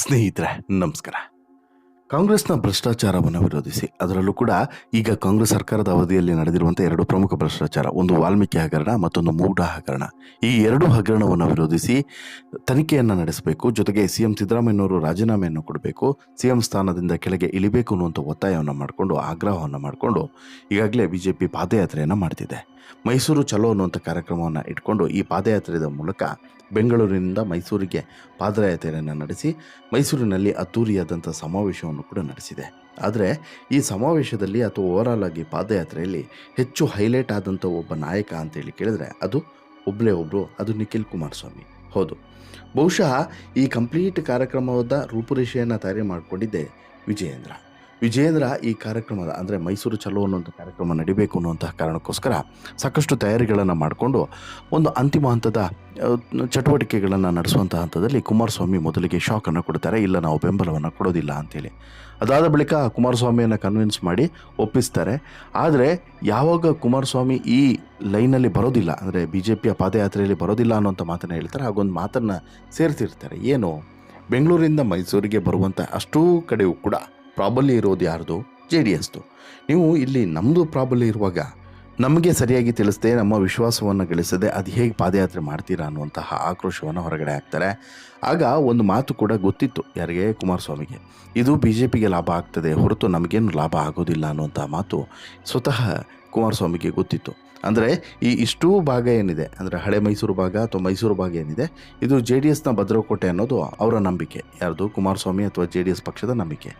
ಸ್ನೇಹಿತರೆ, ನಮಸ್ಕಾರ. ಕಾಂಗ್ರೆಸ್ನ ಭ್ರಷ್ಟಾಚಾರವನ್ನು ವಿರೋಧಿಸಿ, ಅದರಲ್ಲೂ ಕೂಡ ಈಗ ಕಾಂಗ್ರೆಸ್ ಸರ್ಕಾರದ ಅವಧಿಯಲ್ಲಿ ನಡೆದಿರುವಂಥ ಎರಡು ಪ್ರಮುಖ ಭ್ರಷ್ಟಾಚಾರ, ಒಂದು ವಾಲ್ಮೀಕಿ ಹಗರಣ ಮತ್ತೊಂದು ಮೂಢ ಹಗರಣ. ಈ ಎರಡು ಹಗರಣವನ್ನು ವಿರೋಧಿಸಿ ತನಿಖೆಯನ್ನು ನಡೆಸಬೇಕು, ಜೊತೆಗೆ ಸಿ ಎಂ ಸಿದ್ದರಾಮಯ್ಯನವರು ರಾಜೀನಾಮೆಯನ್ನು ಕೊಡಬೇಕು ಸಿ ಎಂ ಸ್ಥಾನದಿಂದ ಕೆಳಗೆ ಇಳಿಬೇಕು ಅನ್ನುವಂಥ ಒತ್ತಾಯವನ್ನು ಮಾಡಿಕೊಂಡು, ಆಗ್ರಹವನ್ನು ಮಾಡಿಕೊಂಡು, ಈಗಾಗಲೇ ಬಿ ಜೆ ಪಿ ಪಾದಯಾತ್ರೆಯನ್ನು ಮಾಡ್ತಿದೆ. ಮೈಸೂರು ಚಲೋ ಅನ್ನುವಂಥ ಕಾರ್ಯಕ್ರಮವನ್ನು ಇಟ್ಕೊಂಡು ಈ ಪಾದಯಾತ್ರೆಯ ಮೂಲಕ ಬೆಂಗಳೂರಿನಿಂದ ಮೈಸೂರಿಗೆ ಪಾದಯಾತ್ರೆಯನ್ನು ನಡೆಸಿ ಮೈಸೂರಿನಲ್ಲಿ ಅದ್ದೂರಿಯಾದಂಥ ಸಮಾವೇಶವನ್ನು ಕೂಡ ನಡೆಸಿದೆ. ಆದರೆ ಈ ಸಮಾವೇಶದಲ್ಲಿ ಅಥವಾ ಓವರಾಲ್ ಆಗಿ ಪಾದಯಾತ್ರೆಯಲ್ಲಿ ಹೆಚ್ಚು ಹೈಲೈಟ್ ಆದಂಥ ಒಬ್ಬ ನಾಯಕ ಅಂತೇಳಿ ಕೇಳಿದ್ರೆ ಅದು ಒಬ್ಬಳೇ ಒಬ್ಬರು ಅದು ನಿಖಿಲ್ ಕುಮಾರಸ್ವಾಮಿ. ಹೌದು. ಬಹುಶಃ ಈ ಕಂಪ್ಲೀಟ್ ಕಾರ್ಯಕ್ರಮದ ರೂಪುರೇಷೆಯನ್ನು ತಯಾರಿ ಮಾಡಿಕೊಂಡಿದ್ದೆ ವಿಜಯೇಂದ್ರ. ವಿಜಯೇಂದ್ರ ಈ ಕಾರ್ಯಕ್ರಮದ, ಅಂದರೆ ಮೈಸೂರು ಚಲೋ ಅನ್ನುವಂಥ ಕಾರ್ಯಕ್ರಮ ನಡಿಬೇಕು ಅನ್ನುವಂತಹ ಕಾರಣಕ್ಕೋಸ್ಕರ ಸಾಕಷ್ಟು ತಯಾರಿಗಳನ್ನು ಮಾಡಿಕೊಂಡು ಒಂದು ಅಂತಿಮ ಹಂತದ ಚಟುವಟಿಕೆಗಳನ್ನು ನಡೆಸುವಂಥ ಹಂತದಲ್ಲಿ ಕುಮಾರಸ್ವಾಮಿ ಮೊದಲಿಗೆ ಶಾಕನ್ನು ಕೊಡ್ತಾರೆ. ಇಲ್ಲ, ನಾವು ಬೆಂಬಲವನ್ನು ಕೊಡೋದಿಲ್ಲ ಅಂತೇಳಿ. ಅದಾದ ಬಳಿಕ ಕುಮಾರಸ್ವಾಮಿಯನ್ನು ಕನ್ವಿನ್ಸ್ ಮಾಡಿ ಒಪ್ಪಿಸ್ತಾರೆ. ಆದರೆ ಯಾವಾಗ ಕುಮಾರಸ್ವಾಮಿ ಈ ಲೈನಲ್ಲಿ ಬರೋದಿಲ್ಲ, ಅಂದರೆ ಬಿ ಜೆ ಪಿಯ ಪಾದಯಾತ್ರೆಯಲ್ಲಿ ಬರೋದಿಲ್ಲ ಅನ್ನೋಂಥ ಮಾತನ್ನು ಹೇಳ್ತಾರೆ. ಹಾಗೊಂದು ಮಾತನ್ನು ಸೇರಿಸಿರ್ತಾರೆ ಏನು? ಬೆಂಗಳೂರಿಂದ ಮೈಸೂರಿಗೆ ಬರುವಂಥ ಅಷ್ಟೂ ಕಡೆಯೂ ಕೂಡ ಪ್ರಾಬಲ್ಯ ಇರೋದು ಯಾರ್ದು? ಜೆ ಡಿ ಎಸ್ದು. ನೀವು ಇಲ್ಲಿ ನಮ್ಮದು ಪ್ರಾಬಲ್ಯ ಇರುವಾಗ ನಮಗೆ ಸರಿಯಾಗಿ ತಿಳಿಸದೆ, ನಮ್ಮ ವಿಶ್ವಾಸವನ್ನು ಗಳಿಸದೆ ಅದು ಹೇಗೆ ಪಾದಯಾತ್ರೆ ಮಾಡ್ತೀರಾ ಅನ್ನುವಂತಹ ಆಕ್ರೋಶವನ್ನು ಹೊರಗಡೆ ಹಾಕ್ತಾರೆ. ಆಗ ಒಂದು ಮಾತು ಕೂಡ ಗೊತ್ತಿತ್ತು ಯಾರಿಗೆ? ಕುಮಾರಸ್ವಾಮಿಗೆ. ಇದು ಬಿ ಜೆ ಪಿಗೆ ಲಾಭ ಆಗ್ತದೆ, ಹೊರತು ನಮಗೇನು ಲಾಭ ಆಗೋದಿಲ್ಲ ಅನ್ನುವಂಥ ಮಾತು ಸ್ವತಃ ಕುಮಾರಸ್ವಾಮಿಗೆ ಗೊತ್ತಿತ್ತು. ಅಂದರೆ ಈ ಇಷ್ಟೂ ಭಾಗ ಏನಿದೆ, ಅಂದರೆ ಹಳೆ ಮೈಸೂರು ಭಾಗ ಅಥವಾ ಮೈಸೂರು ಭಾಗ ಏನಿದೆ, ಇದು ಜೆ ಡಿ ಎಸ್ನ ಭದ್ರಕೋಟೆ ಅನ್ನೋದು ಅವರ ನಂಬಿಕೆ. ಯಾರ್ದು? ಕುಮಾರಸ್ವಾಮಿ ಅಥವಾ ಜೆ ಡಿ ಎಸ್ ಪಕ್ಷದ ನಂಬಿಕೆ.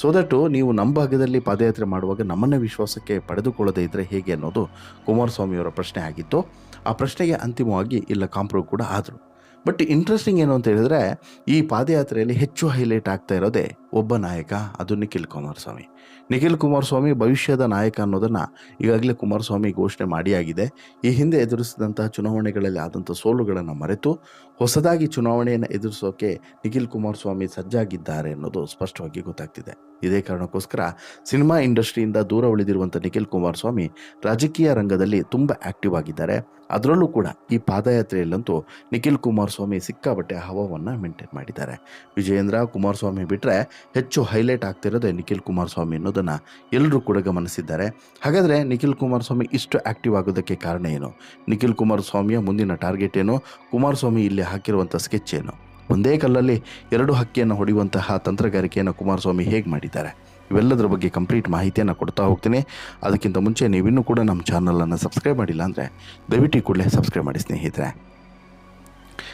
ಸೊ ದಟ್ಟು ನೀವು ನಮ್ಮ ಭಾಗದಲ್ಲಿ ಪಾದಯಾತ್ರೆ ಮಾಡುವಾಗ ನಮ್ಮನ್ನೇ ವಿಶ್ವಾಸಕ್ಕೆ ಪಡೆದುಕೊಳ್ಳದೇ ಇದ್ದರೆ ಹೇಗೆ ಅನ್ನೋದು ಕುಮಾರಸ್ವಾಮಿಯವರ ಪ್ರಶ್ನೆ ಆಗಿತ್ತು. ಆ ಪ್ರಶ್ನೆಗೆ ಅಂತಿಮವಾಗಿ ಇಲ್ಲ ಕಾಂಪ್ರೂವ್ ಕೂಡ ಆದರು. ಬಟ್ ಇಂಟ್ರೆಸ್ಟಿಂಗ್ ಏನು ಅಂತ ಹೇಳಿದ್ರೆ, ಈ ಪಾದಯಾತ್ರೆಯಲ್ಲಿ ಹೆಚ್ಚು ಹೈಲೈಟ್ ಆಗ್ತಾ ಇರೋದೇ ಒಬ್ಬ ನಾಯಕ, ಅದು ನಿಖಿಲ್ ಕುಮಾರಸ್ವಾಮಿ. ನಿಖಿಲ್ ಕುಮಾರಸ್ವಾಮಿ ಭವಿಷ್ಯದ ನಾಯಕ ಅನ್ನೋದನ್ನು ಈಗಾಗಲೇ ಕುಮಾರಸ್ವಾಮಿ ಘೋಷಣೆ ಮಾಡಿಯಾಗಿದೆ. ಈ ಹಿಂದೆ ಎದುರಿಸಿದಂತಹ ಚುನಾವಣೆಗಳಲ್ಲಿ ಆದಂಥ ಸೋಲುಗಳನ್ನು ಮರೆತು ಹೊಸದಾಗಿ ಚುನಾವಣೆಯನ್ನು ಎದುರಿಸೋಕೆ ನಿಖಿಲ್ ಕುಮಾರಸ್ವಾಮಿ ಸಜ್ಜಾಗಿದ್ದಾರೆ ಅನ್ನೋದು ಸ್ಪಷ್ಟವಾಗಿ ಗೊತ್ತಾಗ್ತಿದೆ. ಇದೇ ಕಾರಣಕ್ಕೋಸ್ಕರ ಸಿನಿಮಾ ಇಂಡಸ್ಟ್ರಿಯಿಂದ ದೂರ ಉಳಿದಿರುವಂಥ ನಿಖಿಲ್ ಕುಮಾರಸ್ವಾಮಿ ರಾಜಕೀಯ ರಂಗದಲ್ಲಿ ತುಂಬ ಆಕ್ಟಿವ್ ಆಗಿದ್ದಾರೆ. ಅದರಲ್ಲೂ ಕೂಡ ಈ ಪಾದಯಾತ್ರೆಯಲ್ಲಂತೂ ನಿಖಿಲ್ ಕುಮಾರಸ್ವಾಮಿ ಸಿಕ್ಕಾಬಟ್ಟೆ ಹವವನ್ನು ಮೇಂಟೈನ್ ಮಾಡಿದ್ದಾರೆ. ವಿಜಯೇಂದ್ರ ಕುಮಾರಸ್ವಾಮಿ ಬಿಟ್ಟರೆ ಹೆಚ್ಚು ಹೈಲೈಟ್ ಆಗ್ತಿರೋದೇ ನಿಖಿಲ್ ಕುಮಾರಸ್ವಾಮಿ ಅನ್ನೋದನ್ನು ಎಲ್ಲರೂ ಕೂಡ ಗಮನಿಸಿದ್ದಾರೆ. ಹಾಗಾದರೆ ನಿಖಿಲ್ ಕುಮಾರಸ್ವಾಮಿ ಇಷ್ಟು ಆಕ್ಟಿವ್ ಆಗೋದಕ್ಕೆ ಕಾರಣ ಏನು? ನಿಖಿಲ್ ಕುಮಾರಸ್ವಾಮಿಯ ಮುಂದಿನ ಟಾರ್ಗೆಟ್ ಏನು? ಕುಮಾರಸ್ವಾಮಿ ಇಲ್ಲಿ ಹಾಕಿರುವಂಥ ಸ್ಕೆಚ್ ಏನು? ಒಂದೇ ಕಲ್ಲಲ್ಲಿ ಎರಡು ಹಕ್ಕಿಯನ್ನು ಹೊಡೆಯುವಂತಹ ತಂತ್ರಗಾರಿಕೆಯನ್ನು ಕುಮಾರಸ್ವಾಮಿ ಹೇಗೆ ಮಾಡಿದ್ದಾರೆ? ಇವೆಲ್ಲದರ ಬಗ್ಗೆ ಕಂಪ್ಲೀಟ್ ಮಾಹಿತಿಯನ್ನು ಕೊಡ್ತಾ ಹೋಗ್ತೀನಿ. ಅದಕ್ಕಿಂತ ಮುಂಚೆ ನೀವಿನ್ನೂ ಕೂಡ ನಮ್ಮ ಚಾನಲನ್ನು ಸಬ್ಸ್ಕ್ರೈಬ್ ಮಾಡಿಲ್ಲ ಅಂದರೆ ದಯವಿಟ್ಟು ಕೂಡಲೇ ಸಬ್ಸ್ಕ್ರೈಬ್ ಮಾಡಿ ಸ್ನೇಹಿತರೆ.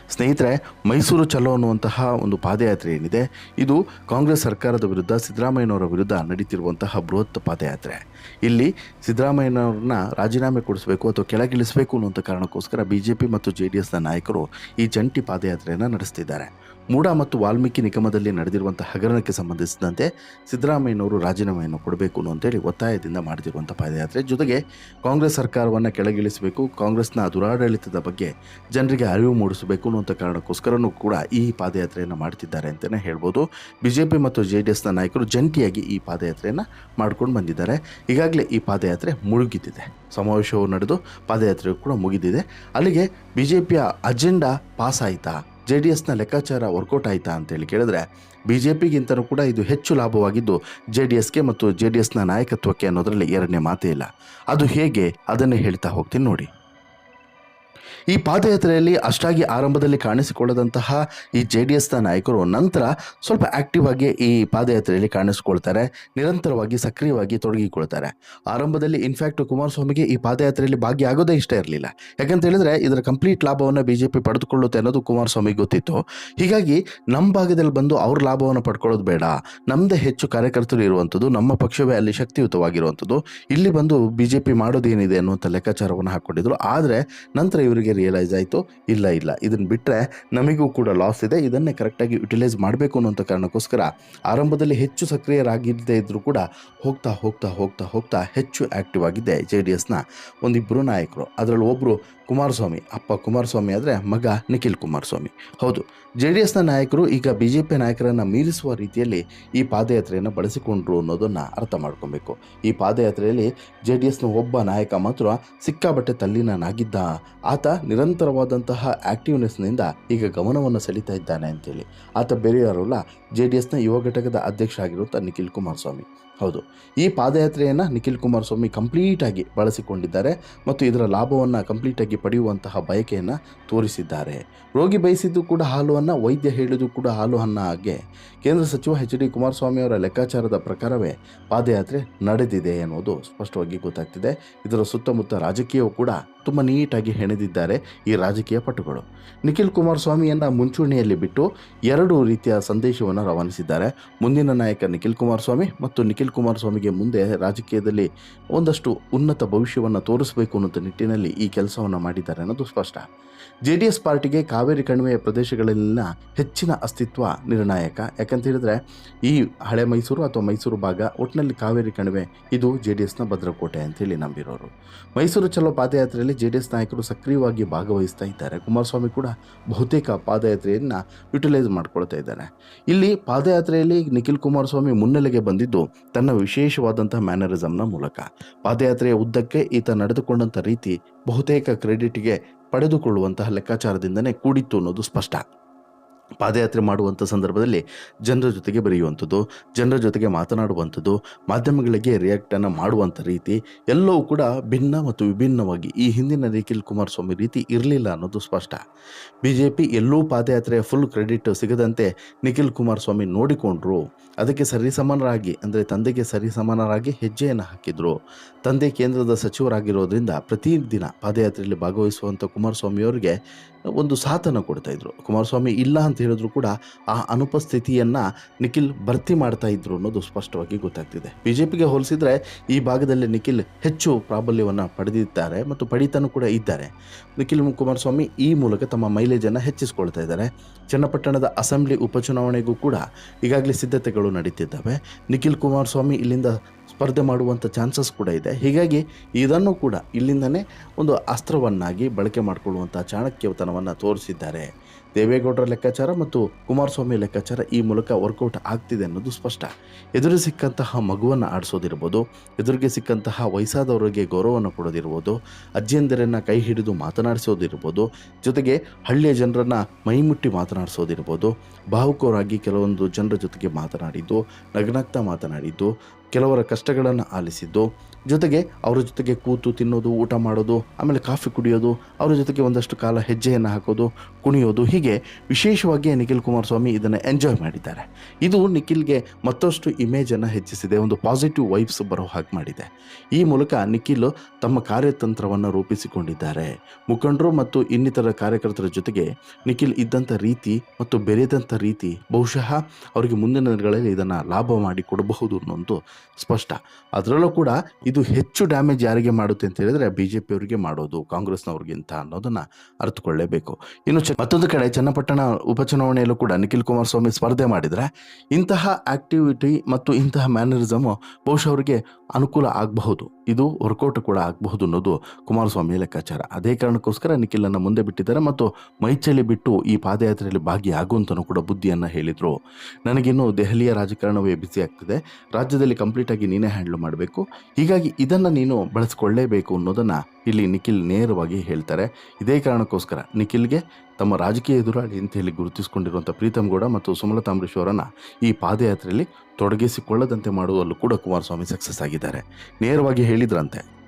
ಸ್ನೇಹಿತರೆ, ಮೈಸೂರು ಚಲೋ ಅನ್ನುವಂತಹ ಒಂದು ಪಾದಯಾತ್ರೆ ಏನಿದೆ? ಇದು ಕಾಂಗ್ರೆಸ್ ಸರ್ಕಾರದ ವಿರುದ್ಧ ಸಿದ್ದರಾಮಯ್ಯನವರ ವಿರುದ್ಧ ನಡೀತಿರುವಂತಹ ಬೃಹತ್ ಪಾದಯಾತ್ರೆ. ಇಲ್ಲಿ ಸಿದ್ದರಾಮಯ್ಯನವ್ರನ್ನ ರಾಜೀನಾಮೆ ಕೊಡಿಸಬೇಕು ಅಥವಾ ಕೆಳಗಿಳಿಸಬೇಕು ಅನ್ನುವಂಥ ಕಾರಣಕ್ಕೋಸ್ಕರ ಬಿ ಜೆ ಪಿ ಮತ್ತು ಜೆ ನಾಯಕರು ಈ ಜಂಟಿ ಪಾದಯಾತ್ರೆಯನ್ನು ನಡೆಸ್ತಿದ್ದಾರೆ. ಮೂಡ ಮತ್ತು ವಾಲ್ಮೀಕಿ ನಿಗಮದಲ್ಲಿ ನಡೆದಿರುವಂಥ ಹಗರಣಕ್ಕೆ ಸಂಬಂಧಿಸಿದಂತೆ ಸಿದ್ದರಾಮಯ್ಯನವರು ರಾಜೀನಾಮೆಯನ್ನು ಕೊಡಬೇಕು ಅಂತೇಳಿ ಒತ್ತಾಯದಿಂದ ಮಾಡಿದಿರುವಂಥ ಪಾದಯಾತ್ರೆ. ಜೊತೆಗೆ ಕಾಂಗ್ರೆಸ್ ಸರ್ಕಾರವನ್ನು ಕೆಳಗಿಳಿಸಬೇಕು, ಕಾಂಗ್ರೆಸ್ನ ದುರಾಡಳಿತದ ಬಗ್ಗೆ ಜನರಿಗೆ ಅರಿವು ಮೂಡಿಸಬೇಕು ಅನ್ನುವಂಥ ಕಾರಣಕ್ಕೋಸ್ಕರನೂ ಕೂಡ ಈ ಪಾದಯಾತ್ರೆಯನ್ನು ಮಾಡ್ತಿದ್ದಾರೆ ಅಂತಲೇ ಹೇಳ್ಬೋದು. ಬಿ ಜೆ ಪಿ ಮತ್ತು ಜೆ ಡಿ ನಾಯಕರು ಜಂಟಿಯಾಗಿ ಈ ಪಾದಯಾತ್ರೆಯನ್ನು ಮಾಡ್ಕೊಂಡು ಬಂದಿದ್ದಾರೆ. ಈಗಾಗಲೇ ಈ ಪಾದಯಾತ್ರೆ ಮುಳುಗಿದ್ದಿದೆ ಸಮಾವೇಶವು ನಡೆದು ಪಾದಯಾತ್ರೆಯು ಕೂಡ ಮುಗಿದಿದೆ. ಅಲ್ಲಿಗೆ ಬಿ ಜೆ ಪಿಯ ಅಜೆಂಡಾ ಪಾಸ್ ಆಯಿತಾ ಜೆ ಡಿ ಎಸ್ನ ಲೆಕ್ಕಾಚಾರ ವರ್ಕೌಟ್ ಆಯಿತಾ ಅಂತೇಳಿ ಕೇಳಿದ್ರೆ ಬಿ ಜೆ ಪಿಗಿಂತಲೂ ಕೂಡ ಇದು ಹೆಚ್ಚು ಲಾಭವಾಗಿದ್ದು ಜೆ ಡಿ ಎಸ್ಗೆ ಮತ್ತು ಜೆ ಡಿ ಎಸ್ನ ನಾಯಕತ್ವಕ್ಕೆ ಅನ್ನೋದರಲ್ಲಿ ಎರಡನೇ ಮಾತೇ ಇಲ್ಲ. ಅದು ಹೇಗೆ ಅದನ್ನೇ ಹೇಳ್ತಾ ಹೋಗ್ತೀನಿ ನೋಡಿ. ಈ ಪಾದಯಾತ್ರೆಯಲ್ಲಿ ಅಷ್ಟಾಗಿ ಆರಂಭದಲ್ಲಿ ಕಾಣಿಸಿಕೊಳ್ಳದಂತಹ ಈ ಜೆ ಡಿ ನಾಯಕರು ನಂತರ ಸ್ವಲ್ಪ ಆಕ್ಟಿವ್ ಆಗಿ ಈ ಪಾದಯಾತ್ರೆಯಲ್ಲಿ ಕಾಣಿಸಿಕೊಳ್ತಾರೆ, ನಿರಂತರವಾಗಿ ಸಕ್ರಿಯವಾಗಿ ತೊಡಗಿಕೊಳ್ತಾರೆ. ಆರಂಭದಲ್ಲಿ ಇನ್ಫ್ಯಾಕ್ಟ್ ಕುಮಾರಸ್ವಾಮಿಗೆ ಈ ಪಾದಯಾತ್ರೆಯಲ್ಲಿ ಭಾಗಿಯಾಗೋದೇ ಇಷ್ಟ ಇರಲಿಲ್ಲ. ಯಾಕಂತ ಹೇಳಿದ್ರೆ ಇದರ ಕಂಪ್ಲೀಟ್ ಲಾಭವನ್ನು ಬಿ ಜೆ ಪಿ ಪಡೆದುಕೊಳ್ಳುತ್ತೆ ಅನ್ನೋದು ಕುಮಾರಸ್ವಾಮಿ ಗೊತ್ತಿತ್ತು. ಹೀಗಾಗಿ ನಮ್ಮ ಭಾಗದಲ್ಲಿ ಬಂದು ಅವ್ರ ಲಾಭವನ್ನು ಪಡ್ಕೊಳ್ಳೋದು ಬೇಡ. ನಮ್ಮದೇ ಹೆಚ್ಚು ಕಾರ್ಯಕರ್ತರು ಇರುವಂಥದ್ದು ನಮ್ಮ ಪಕ್ಷವೇ ಅಲ್ಲಿ ಶಕ್ತಿಯುತವಾಗಿರುವಂಥದ್ದು ಇಲ್ಲಿ ಬಂದು ಬಿ ಜೆ ಪಿ ಮಾಡೋದೇನಿದೆ ಅನ್ನುವಂಥ ಲೆಕ್ಕಾಚಾರವನ್ನು ಹಾಕ್ಕೊಂಡಿದ್ರು ಆದರೆ ನಂತರ ಇವರಿಗೆ ರಿಯಲೈಸ್ ಆಯಿತು ಇಲ್ಲ ಇಲ್ಲ. ಇದನ್ನು ಬಿಟ್ಟರೆ ನಮಗೂ ಕೂಡ ಲಾಸ್ ಇದೆ. ಇದನ್ನೇ ಕರೆಕ್ಟಾಗಿ ಯುಟಿಲೈಸ್ ಮಾಡಬೇಕು ಅನ್ನೋಂಥ ಕಾರಣಕ್ಕೋಸ್ಕರ ಆರಂಭದಲ್ಲಿ ಹೆಚ್ಚು ಸಕ್ರಿಯರಾಗಿದ್ದೇ ಇದ್ದರೂ ಕೂಡ ಹೋಗ್ತಾ ಹೋಗ್ತಾ ಹೋಗ್ತಾ ಹೋಗ್ತಾ ಹೆಚ್ಚು ಆ್ಯಕ್ಟಿವ್ ಆಗಿದ್ದೆ ಜೆ ಡಿ ಎಸ್ನ ಒಂದಿಬ್ಬರು ನಾಯಕರು. ಅದರಲ್ಲಿ ಒಬ್ಬರು ಕುಮಾರಸ್ವಾಮಿ, ಅಪ್ಪ ಕುಮಾರಸ್ವಾಮಿ ಆದರೆ ಮಗ ನಿಖಿಲ್ ಕುಮಾರಸ್ವಾಮಿ. ಹೌದು, ಜೆ ಡಿ ಎಸ್ನ ನಾಯಕರು ಈಗ ಬಿ ಜೆ ಪಿ ನಾಯಕರನ್ನು ಮೀರಿಸುವ ರೀತಿಯಲ್ಲಿ ಈ ಪಾದಯಾತ್ರೆಯನ್ನು ಬಳಸಿಕೊಂಡ್ರು ಅನ್ನೋದನ್ನು ಅರ್ಥ ಮಾಡ್ಕೊಬೇಕು. ಈ ಪಾದಯಾತ್ರೆಯಲ್ಲಿ ಜೆ ಡಿ ಎಸ್ನ ಒಬ್ಬ ನಾಯಕ ಮಾತ್ರ ಸಿಕ್ಕಾಬಟ್ಟೆ ತಲ್ಲಿನಾಗಿದ್ದ ಆತ ನಿರಂತರವಾದಂತಹ ಆಕ್ಟಿವ್ನೆಸ್ನಿಂದ ಈಗ ಗಮನವನ್ನು ಸೆಳಿತಾ ಇದ್ದಾನೆ ಅಂತೇಳಿ. ಆತ ಬೇರೆಯವರಲ್ಲ, ಜೆ ಡಿ ಎಸ್ನ ಯುವ ಘಟಕದ ಅಧ್ಯಕ್ಷ ಆಗಿರುವಂಥ ನಿಖಿಲ್ ಕುಮಾರಸ್ವಾಮಿ. ಹೌದು, ಈ ಪಾದಯಾತ್ರೆಯನ್ನು ನಿಖಿಲ್ ಕುಮಾರಸ್ವಾಮಿ ಕಂಪ್ಲೀಟಾಗಿ ಬಳಸಿಕೊಂಡಿದ್ದಾರೆ ಮತ್ತು ಇದರ ಲಾಭವನ್ನು ಕಂಪ್ಲೀಟಾಗಿ ಪಡೆಯುವಂತಹ ಬಯಕೆಯನ್ನು ತೋರಿಸಿದ್ದಾರೆ. ರೋಗಿ ಬಯಸಿದ್ದು ಕೂಡ ಹಾಲು ಅನ್ನ, ವೈದ್ಯ ಹೇಳಿದ್ದು ಕೂಡ ಹಾಲು ಅನ್ನ ಹಾಗೆ ಕೇಂದ್ರ ಸಚಿವ ಎಚ್ ಡಿ ಕುಮಾರಸ್ವಾಮಿ ಅವರ ಲೆಕ್ಕಾಚಾರದ ಪ್ರಕಾರವೇ ಪಾದಯಾತ್ರೆ ನಡೆದಿದೆ ಎನ್ನುವುದು ಸ್ಪಷ್ಟವಾಗಿ ಗೊತ್ತಾಗ್ತಿದೆ. ಇದರ ಸುತ್ತಮುತ್ತ ರಾಜಕೀಯವು ಕೂಡ ತುಂಬ ನೀಟಾಗಿ ಹೆಣೆದಿದ್ದಾರೆ ಈ ರಾಜಕೀಯ ಪಟುಗಳು. ನಿಖಿಲ್ ಕುಮಾರಸ್ವಾಮಿಯನ್ನು ಮುಂಚೂಣಿಯಲ್ಲಿ ಬಿಟ್ಟು ಎರಡು ರೀತಿಯ ಸಂದೇಶವನ್ನು ರವಾನಿಸಿದ್ದಾರೆ. ಮುಂದಿನ ನಾಯಕ ನಿಖಿಲ್ ಕುಮಾರಸ್ವಾಮಿ ಮತ್ತು ನಿಖಿಲ್ ಕುಮಾರಸ್ವಾಮಿಗೆ ಮುಂದೆ ರಾಜಕೀಯದಲ್ಲಿ ಒಂದಷ್ಟು ಉನ್ನತ ಭವಿಷ್ಯವನ್ನು ತೋರಿಸಬೇಕು ಅನ್ನೋ ನಿಟ್ಟಿನಲ್ಲಿ ಈ ಕೆಲಸವನ್ನು ಮಾಡಿದ್ದಾರೆ ಅನ್ನೋದು ಸ್ಪಷ್ಟ. ಜೆ ಡಿ ಎಸ್ ಪಾರ್ಟಿಗೆ ಕಾವೇರಿ ಕಣಿವೆಯ ಪ್ರದೇಶಗಳಲ್ಲಿನ ಹೆಚ್ಚಿನ ಅಸ್ತಿತ್ವ ನಿರ್ಣಾಯಕ. ಯಾಕಂತ ಹೇಳಿದ್ರೆ ಈ ಹಳೆ ಮೈಸೂರು ಅಥವಾ ಮೈಸೂರು ಭಾಗ ಒಟ್ಟಿನಲ್ಲಿ ಕಾವೇರಿ ಕಣಿವೆ, ಇದು ಜೆ ಡಿ ಎಸ್ನ ಭದ್ರಕೋಟೆ ಅಂತೇಳಿ ನಂಬಿರೋರು. ಮೈಸೂರು ಚಲೋ ಪಾದಯಾತ್ರೆಯಲ್ಲಿ ಜೆ ಡಿ ನಾಯಕರು ಸಕ್ರಿಯವಾಗಿ ಭಾಗವಹಿಸ್ತಾ ಇದ್ದಾರೆ. ಕುಮಾರಸ್ವಾಮಿ ಕೂಡ ಬಹುತೇಕ ಪಾದಯಾತ್ರೆಯನ್ನು ಯುಟಿಲೈಸ್ ಮಾಡ್ಕೊಳ್ತಾ ಇದ್ದಾರೆ. ಇಲ್ಲಿ ಪಾದಯಾತ್ರೆಯಲ್ಲಿ ನಿಖಿಲ್ ಕುಮಾರಸ್ವಾಮಿ ಮುನ್ನೆಲೆಗೆ ಬಂದಿದ್ದು ತನ್ನ ವಿಶೇಷವಾದಂಥ ಮ್ಯಾನರಿಸಮ್ನ ಮೂಲಕ. ಪಾದಯಾತ್ರೆಯ ಉದ್ದಕ್ಕೆ ಈತ ನಡೆದುಕೊಂಡಂಥ ರೀತಿ ಬಹುತೇಕ ಕ್ರೆಡಿಟ್ಗೆ ಪಡೆದುಕೊಳ್ಳುವಂತಹ ಲೆಕ್ಕಾಚಾರದಿಂದನೇ ಕೂಡಿತ್ತು ಅನ್ನೋದು ಸ್ಪಷ್ಟ. ಪಾದಯಾತ್ರೆ ಮಾಡುವಂಥ ಸಂದರ್ಭದಲ್ಲಿ ಜನರ ಜೊತೆಗೆ ಬರೆಯುವಂಥದ್ದು, ಜನರ ಜೊತೆಗೆ ಮಾತನಾಡುವಂಥದ್ದು, ಮಾಧ್ಯಮಗಳಿಗೆ ರಿಯಾಕ್ಟನ್ನು ಮಾಡುವಂಥ ರೀತಿ, ಎಲ್ಲವೂ ಕೂಡ ಭಿನ್ನ ಮತ್ತು ವಿಭಿನ್ನವಾಗಿ ಈ ಹಿಂದಿನ ನಿಖಿಲ್ ಕುಮಾರಸ್ವಾಮಿ ರೀತಿ ಇರಲಿಲ್ಲ ಅನ್ನೋದು ಸ್ಪಷ್ಟ. ಬಿ ಜೆ ಪಿ ಎಲ್ಲೂ ಪಾದಯಾತ್ರೆಯ ಫುಲ್ ಕ್ರೆಡಿಟ್ ಸಿಗದಂತೆ ನಿಖಿಲ್ ಕುಮಾರಸ್ವಾಮಿ ನೋಡಿಕೊಂಡ್ರು. ಅದಕ್ಕೆ ಸರಿಸಮಾನರಾಗಿ, ಅಂದರೆ ತಂದೆಗೆ ಸರಿಸಮಾನರಾಗಿ ಹೆಜ್ಜೆಯನ್ನು ಹಾಕಿದರು. ತಂದೆ ಕೇಂದ್ರದ ಸಚಿವರಾಗಿರೋದ್ರಿಂದ ಪ್ರತಿದಿನ ಪಾದಯಾತ್ರೆಯಲ್ಲಿ ಭಾಗವಹಿಸುವಂಥ ಕುಮಾರಸ್ವಾಮಿಯವರಿಗೆ ಒಂದು ಸಾಥನ ಕೊಡ್ತಾ ಇದ್ರು. ಕುಮಾರಸ್ವಾಮಿ ಇಲ್ಲ ಅಂತ ಹೇಳಿದ್ರು ಕೂಡ ಆ ಅನುಪಸ್ಥಿತಿಯನ್ನು ನಿಖಿಲ್ ಭರ್ತಿ ಮಾಡ್ತಾ ಇದ್ರು ಅನ್ನೋದು ಸ್ಪಷ್ಟವಾಗಿ ಗೊತ್ತಾಗ್ತಿದೆ. ಬಿಜೆಪಿಗೆ ಹೋಲಿಸಿದ್ರೆ ಈ ಭಾಗದಲ್ಲಿ ನಿಖಿಲ್ ಹೆಚ್ಚು ಪ್ರಾಬಲ್ಯವನ್ನು ಪಡೆದಿದ್ದಾರೆ ಮತ್ತು ಪಡಿತನೂ ಕೂಡ ಇದ್ದಾರೆ. ನಿಖಿಲ್ ಕುಮಾರಸ್ವಾಮಿ ಈ ಮೂಲಕ ತಮ್ಮ ಮೈಲೇಜನ್ನು ಹೆಚ್ಚಿಸಿಕೊಳ್ತಾ ಇದ್ದಾರೆ. ಚನ್ನಪಟ್ಟಣದ ಅಸೆಂಬ್ಲಿ ಉಪಚುನಾವಣೆಗೂ ಕೂಡ ಈಗಾಗಲೇ ಸಿದ್ಧತೆಗಳು ನಡೀತಿದ್ದಾವೆ. ನಿಖಿಲ್ ಕುಮಾರಸ್ವಾಮಿ ಇಲ್ಲಿಂದ ಸ್ಪರ್ಧೆ ಮಾಡುವಂಥ ಚಾನ್ಸಸ್ ಕೂಡ ಇದೆ. ಹೀಗಾಗಿ ಇದನ್ನು ಕೂಡ ಇಲ್ಲಿಂದನೇ ಒಂದು ಅಸ್ತ್ರವನ್ನಾಗಿ ಬಳಕೆ ಮಾಡಿಕೊಳ್ಳುವಂಥ ಚಾಣಕ್ಯತನವನ್ನು ತೋರಿಸಿದ್ದಾರೆ. ದೇವೇಗೌಡರ ಲೆಕ್ಕಾಚಾರ ಮತ್ತು ಕುಮಾರಸ್ವಾಮಿ ಲೆಕ್ಕಾಚಾರ ಈ ಮೂಲಕ ವರ್ಕೌಟ್ ಆಗ್ತಿದೆ ಅನ್ನೋದು ಸ್ಪಷ್ಟ. ಎದುರು ಸಿಕ್ಕಂತಹ ಮಗುವನ್ನು ಆಡಿಸೋದಿರ್ಬೋದು, ಎದುರಿಗೆ ಸಿಕ್ಕಂತಹ ವಯಸ್ಸಾದವರಿಗೆ ಗೌರವವನ್ನು ಕೊಡೋದಿರ್ಬೋದು, ಅಜ್ಜಿಯಂದಿರನ್ನು ಕೈ ಹಿಡಿದು ಮಾತನಾಡಿಸೋದಿರ್ಬೋದು, ಜೊತೆಗೆ ಹಳ್ಳಿಯ ಜನರನ್ನು ಮೈಮುಟ್ಟಿ ಮಾತನಾಡಿಸೋದಿರ್ಬೋದು ಭಾವುಕರಾಗಿ ಕೆಲವೊಂದು ಜನರ ಜೊತೆಗೆ ಮಾತನಾಡಿದ್ದು, ನಗ್ನಗ್ತಾ ಮಾತನಾಡಿದ್ದು ಕೆಲವರ ಕಷ್ಟಗಳನ್ನು ಆಲಿಸಿದ್ದು, ಜೊತೆಗೆ ಅವರ ಜೊತೆಗೆ ಕೂತು ತಿನ್ನೋದು, ಊಟ ಮಾಡೋದು, ಆಮೇಲೆ ಕಾಫಿ ಕುಡಿಯೋದು, ಅವರ ಜೊತೆಗೆ ಒಂದಷ್ಟು ಕಾಲ ಹೆಜ್ಜೆಯನ್ನು ಹಾಕೋದು, ಕುಣಿಯೋದು, ಹೀಗೆ ವಿಶೇಷವಾಗಿ ನಿಖಿಲ್ ಕುಮಾರಸ್ವಾಮಿ ಇದನ್ನು ಎಂಜಾಯ್ ಮಾಡಿದ್ದಾರೆ. ಇದು ನಿಖಿಲ್ಗೆ ಮತ್ತಷ್ಟು ಇಮೇಜನ್ನು ಹೆಚ್ಚಿಸಿದೆ, ಒಂದು ಪಾಸಿಟಿವ್ ವೈಬ್ಸ್ ಬರೋ ಹಾಗೆ ಮಾಡಿದೆ. ಈ ಮೂಲಕ ನಿಖಿಲ್ ತಮ್ಮ ಕಾರ್ಯತಂತ್ರವನ್ನು ರೂಪಿಸಿಕೊಂಡಿದ್ದಾರೆ. ಮುಖಂಡರು ಮತ್ತು ಇನ್ನಿತರ ಕಾರ್ಯಕರ್ತರ ಜೊತೆಗೆ ನಿಖಿಲ್ ಇದ್ದಂಥ ರೀತಿ ಮತ್ತು ಬೆರೆದಂಥ ರೀತಿ ಬಹುಶಃ ಅವರಿಗೆ ಮುಂದಿನ ದಿನಗಳಲ್ಲಿ ಇದನ್ನು ಲಾಭ ಮಾಡಿ ಕೊಡಬಹುದು ಅನ್ನೋದು ಸ್ಪಷ್ಟ. ಅದರಲ್ಲೂ ಕೂಡ ಇದು ಹೆಚ್ಚು ಡ್ಯಾಮೇಜ್ ಯಾರಿಗೆ ಮಾಡುತ್ತೆ ಅಂತ ಹೇಳಿದ್ರೆ ಬಿ ಜೆ ಪಿಯವರಿಗೆ ಮಾಡೋದು, ಕಾಂಗ್ರೆಸ್ನವ್ರಿಗಿಂತ ಅನ್ನೋದನ್ನು ಅರ್ಥಕೊಳ್ಳೇಬೇಕು ಇನ್ನು ಚ ಮತ್ತೊಂದು ಕಡೆ ಚನ್ನಪಟ್ಟಣ ಉಪಚುನಾವಣೆಯಲ್ಲೂ ಕೂಡ ನಿಖಿಲ್ ಕುಮಾರಸ್ವಾಮಿ ಸ್ಪರ್ಧೆ ಮಾಡಿದರೆ ಇಂತಹ ಆಕ್ಟಿವಿಟಿ ಮತ್ತು ಇಂತಹ ಮ್ಯಾನರಿಸಮು ಬಹುಶಃ ಅವರಿಗೆ ಅನುಕೂಲ ಆಗಬಹುದು. ಇದು ವರ್ಕೌಟ್ ಕೂಡ ಆಗಬಹುದು ಅನ್ನೋದು ಕುಮಾರಸ್ವಾಮಿ ಲೆಕ್ಕಾಚಾರ. ಅದೇ ಕಾರಣಕ್ಕೋಸ್ಕರ ನಿಖಿಲನ್ನು ಮುಂದೆ ಬಿಟ್ಟಿದ್ದಾರೆ ಮತ್ತು ಮೈಚಲಿ ಬಿಟ್ಟು ಈ ಪಾದಯಾತ್ರೆಯಲ್ಲಿ ಭಾಗಿಯಾಗುವಂತನೂ ಕೂಡ ಬುದ್ಧಿಯನ್ನು ಹೇಳಿದರು. ನನಗಿನ್ನೂ ದೆಹಲಿಯ ರಾಜಕಾರಣವೇ ಬಿಸಿ ಆಗ್ತಿದೆ. ರಾಜ್ಯದಲ್ಲಿ ಕಂಪ್ಲೀಟಾಗಿ ನೀನೇ ಹ್ಯಾಂಡಲ್ ಮಾಡಬೇಕು. ಹೀಗಾಗಿ ಇದನ್ನು ನೀನು ಬಳಸ್ಕೊಳ್ಳೇಬೇಕು ಅನ್ನೋದನ್ನು ಇಲ್ಲಿ ನಿಖಿಲ್ ನೇರವಾಗಿ ಹೇಳ್ತಾರೆ. ಇದೇ ಕಾರಣಕ್ಕೋಸ್ಕರ ನಿಖಿಲ್ಗೆ ತಮ್ಮ ರಾಜಕೀಯ ಎದುರಾಳಿ ಅಂತ ಹೇಳಿ ಗುರುತಿಸಿಕೊಂಡಿರುವಂಥ ಪ್ರೀತಮ್ ಗೌಡ ಮತ್ತು ಸುಮಲತಾ ಅಂಬರೀಶ್ ಅವರನ್ನು ಈ ಪಾದಯಾತ್ರೆಯಲ್ಲಿ ತೊಡಗಿಸಿಕೊಳ್ಳದಂತೆ ಮಾಡುವಲ್ಲೂ ಕೂಡ ಕುಮಾರಸ್ವಾಮಿ ಸಕ್ಸಸ್ ಆಗಿದ್ದಾರೆ. ನೇರವಾಗಿ ಹೇಳಿದ್ರಂತೆ.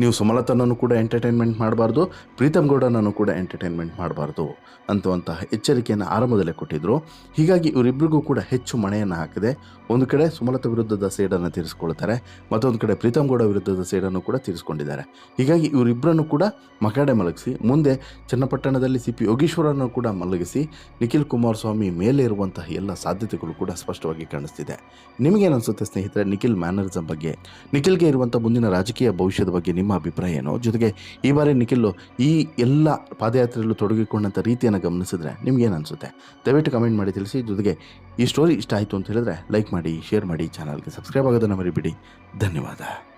ನೀವು ಸುಮಲತನನ್ನು ಕೂಡ ಎಂಟರ್ಟೈನ್ಮೆಂಟ್ ಮಾಡಬಾರ್ದು, ಪ್ರೀತಮ್ ಗೌಡನನ್ನು ಕೂಡ ಎಂಟರ್ಟೈನ್ಮೆಂಟ್ ಮಾಡಬಾರ್ದು ಅಂತುವಂತಹ ಎಚ್ಚರಿಕೆಯನ್ನು ಆರಂಭದಲ್ಲೇ ಕೊಟ್ಟಿದ್ದರು ಹೀಗಾಗಿ ಇವರಿಬ್ಬರಿಗೂ ಕೂಡ ಹೆಚ್ಚು ಮಣೆಯನ್ನು ಹಾಕಿದೆ. ಒಂದು ಕಡೆ ಸುಮಲತ ವಿರುದ್ಧದ ಸೇಡನ್ನು ತೀರಿಸ್ಕೊಳ್ತಾರೆ, ಮತ್ತೊಂದು ಕಡೆ ಪ್ರೀತಮ್ ಗೌಡ ವಿರುದ್ಧದ ಸೇಡನ್ನು ಕೂಡ ತೀರಿಸ್ಕೊಂಡಿದ್ದಾರೆ. ಹೀಗಾಗಿ ಇವರಿಬ್ಬರನ್ನು ಕೂಡ ಮಕಾಡೆ ಮಲಗಿಸಿ, ಮುಂದೆ ಚನ್ನಪಟ್ಟಣದಲ್ಲಿ ಸಿ ಪಿ ಯೋಗೀಶ್ವರನ್ನು ಕೂಡ ಮಲಗಿಸಿ, ನಿಖಿಲ್ ಕುಮಾರಸ್ವಾಮಿ ಮೇಲೆ ಇರುವಂತಹ ಎಲ್ಲ ಸಾಧ್ಯತೆಗಳು ಕೂಡ ಸ್ಪಷ್ಟವಾಗಿ ಕಾಣಿಸ್ತಿದೆ. ನಿಮಗೇನು ಅನಿಸುತ್ತೆ ಸ್ನೇಹಿತರೆ, ನಿಖಿಲ್ ಮ್ಯಾನರಿಸಮ್ ಬಗ್ಗೆ? ನಿಖಿಲ್ಗೆ ಇರುವಂಥ ಮುಂದಿನ ರಾಜಕೀಯ ಭವಿಷ್ಯದ ಬಗ್ಗೆ ನಿಮ್ಮ ಅಭಿಪ್ರಾಯ ಏನು? ಜೊತೆಗೆ ಈ ಬಾರಿ ನಿಖಿಲ್ ಈ ಎಲ್ಲ ಪಾದಯಾತ್ರೆಯಲ್ಲೂ ತೊಡಗಿಕೊಂಡಂಥ ರೀತಿಯನ್ನು ಗಮನಿಸಿದ್ರೆ ನಿಮ್ಗೇನು ಅನಿಸುತ್ತೆ? ದಯವಿಟ್ಟು ಕಮೆಂಟ್ ಮಾಡಿ ತಿಳಿಸಿ. ಜೊತೆಗೆ ಈ ಸ್ಟೋರಿ ಇಷ್ಟ ಆಯಿತು ಅಂತ ಹೇಳಿದ್ರೆ ಲೈಕ್ ಮಾಡಿ ಶೇರ್ ಮಾಡಿ ಚಾನಲ್ಗೆ ಸಬ್ಸ್ಕ್ರೈಬ್ ಆಗೋದನ್ನು ಮರಿಬಿಡಿ. ಧನ್ಯವಾದ.